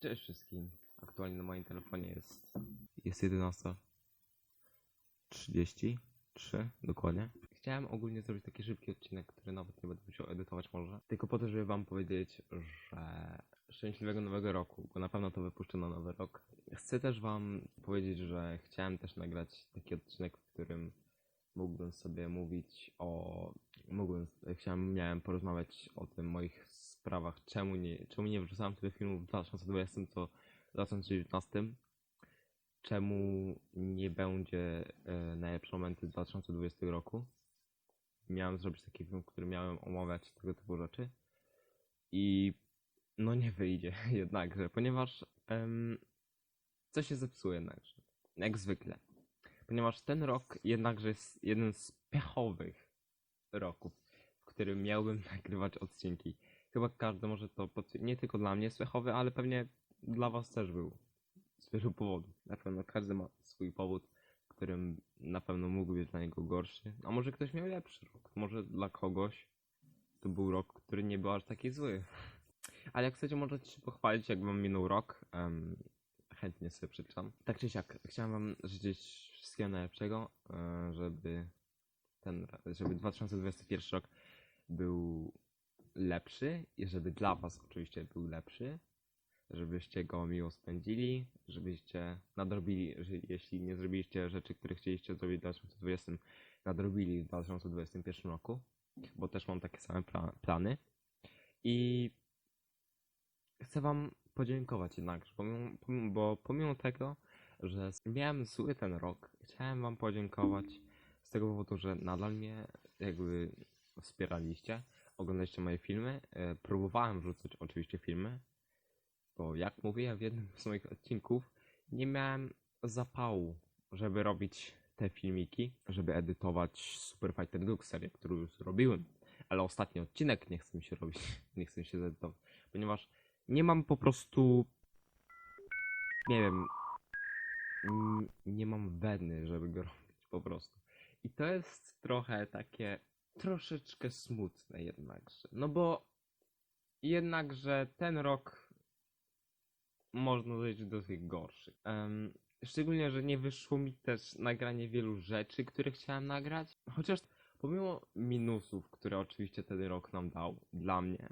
Cześć wszystkim. Aktualnie na moim telefonie jest. Jest 11.33 dokładnie. Chciałem ogólnie zrobić taki szybki odcinek, który nawet nie będę musiał edytować może. Tylko po to, żeby wam powiedzieć, że szczęśliwego nowego roku, bo na pewno to wypuszczę na nowy rok. Chcę też wam powiedzieć, że chciałem też nagrać taki odcinek, w którym mógłbym sobie mówić o. Mógłbym, chciałem, miałem porozmawiać o tym moich sprawach, czemu nie, czemu nie wrzucałem tyle filmów w 2020, co w 2019. Czemu nie będzie e, najlepsze momenty z 2020 roku. Miałem zrobić taki film, w którym miałem omawiać tego typu rzeczy. I no nie wyjdzie jednakże, ponieważ em, coś się zepsuje jednakże. Jak zwykle ponieważ ten rok jednakże jest jeden z pechowych roków, którym miałbym nagrywać odcinki. Chyba każdy może to potwierdzić. Nie tylko dla mnie jest pechowy, ale pewnie dla was też był. Z wielu powodów. Na pewno każdy ma swój powód, którym na pewno mógł być dla niego gorszy. A może ktoś miał lepszy rok. Może dla kogoś to był rok, który nie był aż taki zły. Ale jak chcecie, możecie się pochwalić, jak wam minął rok. Em, chętnie sobie przeczytam. Tak czy siak, chciałem wam życzyć wszystkiego najlepszego, e, żeby ten, żeby 2021 rok był lepszy i żeby dla was oczywiście był lepszy, żebyście go miło spędzili, żebyście nadrobili, jeśli nie zrobiliście rzeczy, które chcieliście zrobić w 2020, nadrobili w 2021 roku, bo też mam takie same pla- plany. I chcę wam podziękować jednak, pomimo, bo pomimo tego, że miałem zły ten rok, chciałem wam podziękować z tego powodu, że nadal mnie jakby wspieraliście, oglądaliście moje filmy, e, próbowałem wrzucać oczywiście filmy, bo jak mówiłem w jednym z moich odcinków, nie miałem zapału, żeby robić te filmiki, żeby edytować Super Fighter Deluxe serię, którą już zrobiłem, ale ostatni odcinek nie chcę mi się robić, nie chcę mi się zedytować, ponieważ nie mam po prostu. Nie wiem. Nie mam weny, żeby go robić po prostu. I to jest trochę takie. Troszeczkę smutne jednakże. No bo. Jednakże ten rok. Można dojść do tych gorszych. Em, szczególnie, że nie wyszło mi też nagranie wielu rzeczy, które chciałem nagrać. Chociaż pomimo minusów, które oczywiście ten rok nam dał, dla mnie,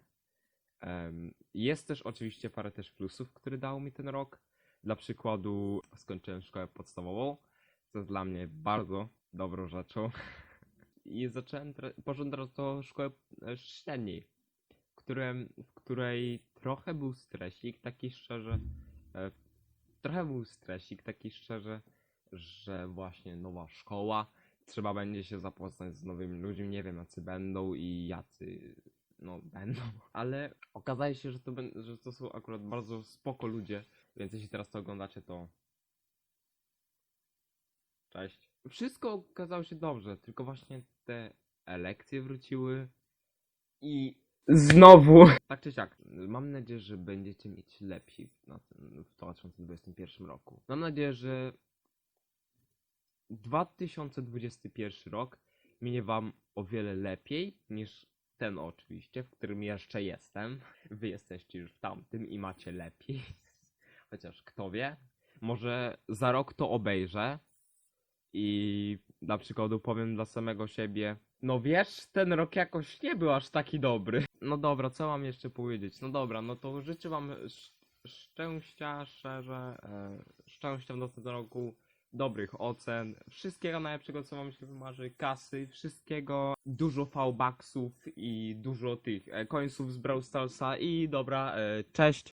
Em, Jest też oczywiście parę też plusów, które dał mi ten rok. Dla przykładu skończyłem szkołę podstawową, co jest dla mnie bardzo dobrą rzeczą. I zacząłem, poszedłem teraz do szkoły e, średniej, w, którym, w której trochę był stresik, taki szczerze, e, trochę był stresik, taki szczerze, że właśnie nowa szkoła, trzeba będzie się zapoznać z nowymi ludźmi, nie wiem jacy będą i jacy no będą, ale okazało się, że to, że to są akurat bardzo spoko ludzie, więc jeśli teraz to oglądacie, to cześć. Wszystko okazało się dobrze, tylko właśnie te elekcje wróciły i znowu. Tak czy siak, mam nadzieję, że będziecie mieć lepiej na w 2021 roku. Mam nadzieję, że 2021 rok minie wam o wiele lepiej niż ten oczywiście, w którym jeszcze jestem. Wy jesteście już w tamtym i macie lepiej. Chociaż kto wie, może za rok to obejrzę i dla przykładu powiem dla samego siebie, no wiesz, ten rok jakoś nie był aż taki dobry. No dobra, co mam jeszcze powiedzieć? No dobra, no to życzę wam sz- szczęścia, szczerze, e, szczęścia w następnym roku, dobrych ocen, wszystkiego najlepszego, co wam się wymarzy, kasy, wszystkiego, dużo V-Bucksów i dużo tych e, końców z Brawl Starsa i dobra, e, cześć!